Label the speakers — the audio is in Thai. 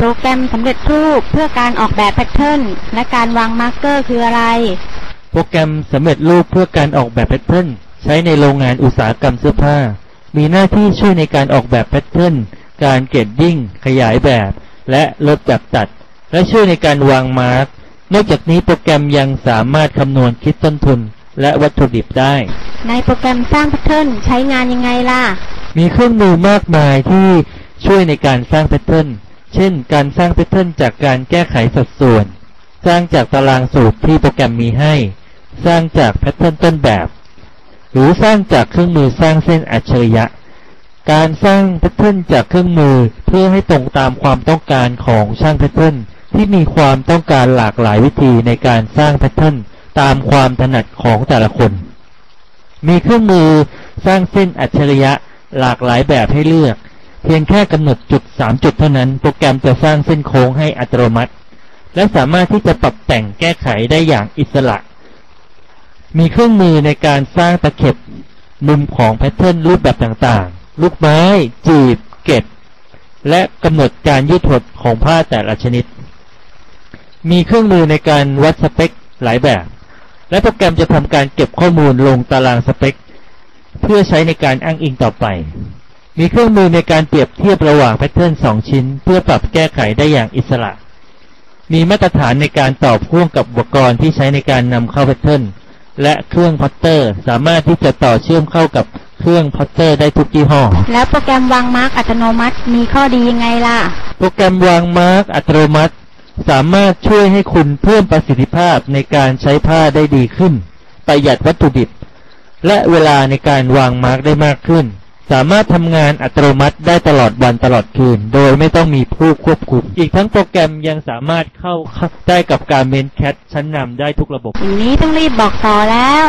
Speaker 1: โปรแกรมสำเร็จรูปเพื่อการออกแบบแพทเทิร์นและการวางมาร์กเกอร์คืออะไร
Speaker 2: โปรแกรมสำเร็จรูปเพื่อการออกแบบแพทเทิร์นใช้ในโรงงานอุตสาหกรรมเสื้อผ้า มีหน้าที่ช่วยในการออกแบบแพทเทิร์นการเกรดดิ้งขยายแบบ และลดแบบตัด และช่วยในการวางมาร์กนอกจากนี้โปรแกรมยังสามารถคำนวณคิดต้นทุน และวัตถุดิบได้
Speaker 1: ในโปรแกรมสร้างแพทเทิร์นใช้งานยังไงล่ะ
Speaker 2: มีเครื่องมือมากมายที่ช่วยในการสร้างแพทเทิร์น เช่น การสร้างแพทเทิร์นจากการแก้ไขสัดส่วน สร้างจากตารางสูตรที่โปรแกรมมีให้ สร้างจากแพทเทิร์นต้นแบบ หรือสร้างจากเครื่องมือสร้างเส้นอัจฉริยะ การสร้างแพทเทิร์นจากเครื่องมือเพื่อให้ตรงตามความต้องการของช่างแพทเทิร์นที่มีความต้องการหลากหลายวิธีในการสร้างแพทเทิร์นตามความถนัดของแต่ละคน มีเครื่องมือสร้างเส้นอัจฉริยะหลากหลายแบบให้เลือก เพียงแค่กำหนดจุด 3 จุดเท่านั้น โปรแกรมจะสร้างเส้นโค้งให้อัตโนมัติ และสามารถที่จะปรับแต่งแก้ไขได้อย่างอิสระ มีเครื่องมือในการสร้างตะเข็บมุมของแพทเทิร์นรูปแบบต่างๆ ลูกไม้ จีบ เกล็ดและกำหนดการยืดหดของผ้าแต่ละชนิด มีเครื่องมือในการวัดสเปคหลายแบบ และโปรแกรมจะทำการเก็บข้อมูลลงตารางสเปค เพื่อใช้ในการอ้างอิงต่อไป มีเครื่องมือในการเปรียบเทียบระหว่างแพทเทิร์น2ชิ้น เพื่อปรับแก้ไขได้อย่างอิสระ มีมาตรฐานในการต่อพ่วงกับอุปกรณ์ที่ใช้ในการนำเข้าแพทเทิร์นและเครื่องพัตเตอร์สามารถที่จะต่อเชื่อมเข้ากับเครื่องพัตเตอร์ได้ทุกยี่ห้อ
Speaker 1: แล้วโปรแกรมวางมาร์กอัตโนมัติมีข้อดียังไงล่ะ
Speaker 2: โปรแกรมวางมาร์กอัตโนมัติ สามารถช่วยให้คุณเพิ่มประสิทธิภาพในการใช้ผ้าได้ดีขึ้น ประหยัดวัตถุดิบ และเวลาในการวางมาร์กได้มากขึ้น สามารถทำงานอัตโนมัติได้ตลอดวันตลอดคืน โดยไม่ต้องมีผู้ควบคุม อีกทั้งโปรแกรมยังสามารถเข้าได้กับการเมนแคทชั้นนำได้ทุกระบบ
Speaker 1: อย่างนี้ต้องรีบบอกต่อแล้ว